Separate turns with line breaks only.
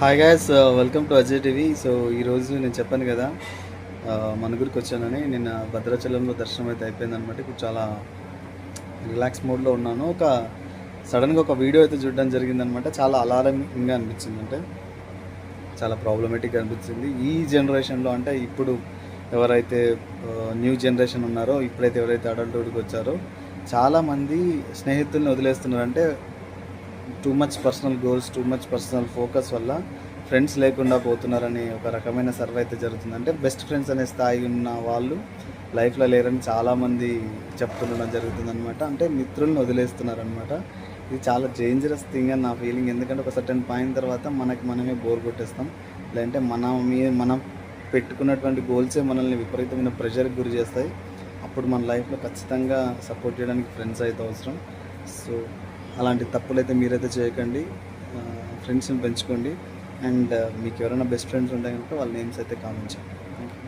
Hi guys welcome to Ajay TV so ఈరోజు నేను చెప్పాను కదా uh, మనుగురికి వచ్చానని నిన్న భద్రాచలంలో దర్శనం అయితే అయిపోయింది అనమాట ఇప్పుడు చాలా రిలాక్స్ మోడ్లో ఉన్నాను. ఒక సడన్గా ఒక వీడియో అయితే చూడడం జరిగిందనమాట చాలా అలారంగా అనిపించింది. అంటే చాలా ప్రాబ్లమేటిక్గా అనిపించింది. ఈ జనరేషన్లో అంటే ఇప్పుడు ఎవరైతే uh, న్యూ జనరేషన్ ఉన్నారో ఇప్పుడైతే ఎవరైతే అడల్ట్హుడ్కి వచ్చారో చాలామంది స్నేహితుల్ని వదిలేస్తున్నారు. అంటే too much personal goals too much personal focus వల్ల ఫ్రెండ్స్ లేకుండా పోతున్నారని ఒక రకమైన సర్వే అయితే జరుగుతుంది. అంటే బెస్ట్ ఫ్రెండ్స్ అనే స్థాయి ఉన్న వాళ్ళు లైఫ్లో లేరని చాలామంది చెప్తుండడం జరుగుతుంది అనమాట అంటే మిత్రుల్ని వదిలేస్తున్నారనమాట ఇది చాలా డేంజరస్ థింగ్ అని నా ఫీలింగ్ ఎందుకంటే ఒక సర్టన్ పాయింట్ తర్వాత మనకి మనమే బోర్ కొట్టేస్తాం. లేదంటే మన మీ మనం పెట్టుకున్నటువంటి గోల్సే మనల్ని విపరీతమైన ప్రెషర్కి గురి చేస్తాయి. అప్పుడు మన లైఫ్లో ఖచ్చితంగా సపోర్ట్ చేయడానికి ఫ్రెండ్స్ అయితే అవసరం. సో అలాంటి తప్పులు అయితే మీరైతే చేయకండి. ఫ్రెండ్స్ని పెంచుకోండి. అండ్ మీకు ఎవరైనా బెస్ట్ ఫ్రెండ్స్ ఉంటే కనుక వాళ్ళ నేమ్స్ అయితే కామెంట్ చేయండి. Thank you